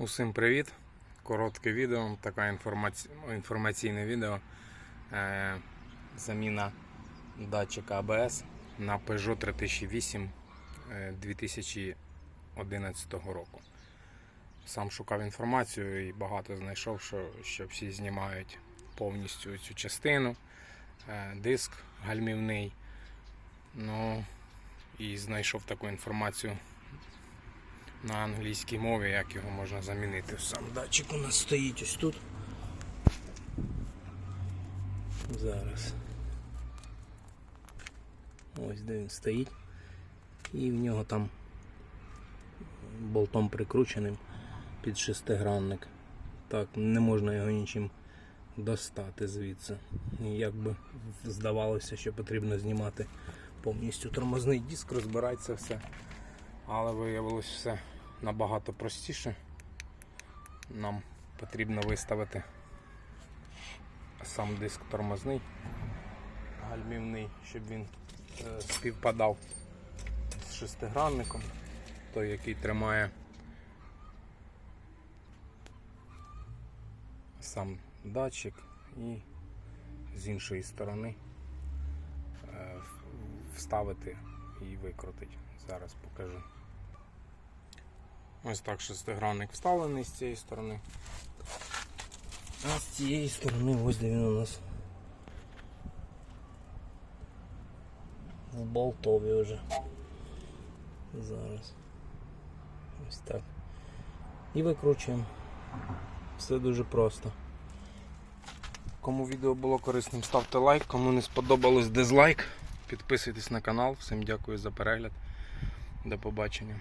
Усім привіт! Коротке відео, таке інформаці... інформаційне відео. Е, заміна датчика АБС на Peugeot 3008 е, 2011 року. Сам шукав інформацію і багато знайшов, що, що всі знімають повністю цю частину, е, диск гальмівний. Ну і знайшов таку інформацію на англійській мові, як його можна замінити. Сам датчик у нас стоїть ось тут. Зараз. Ось де він стоїть. І в нього там болтом прикрученим під шестигранник. Так, не можна його нічим достати звідси. Як би здавалося, що потрібно знімати повністю тормозний диск, розбирати це все. Але виявилось все набагато простіше. Нам потрібно виставити сам диск тормозний, гальмівний, щоб він е, співпадав з шестигранником, той, який тримає сам датчик і з іншої сторони е, вставити і викрутити. Зараз покажу. Ось так шестигранник вставлений з цієї сторони. А з цієї сторони ось де він у нас в болтові вже. Зараз. Ось так. І викручуємо. Все дуже просто. Кому відео було корисним, ставте лайк, кому не сподобалось дизлайк. Підписуйтесь на канал. Всім дякую за перегляд. До побачення.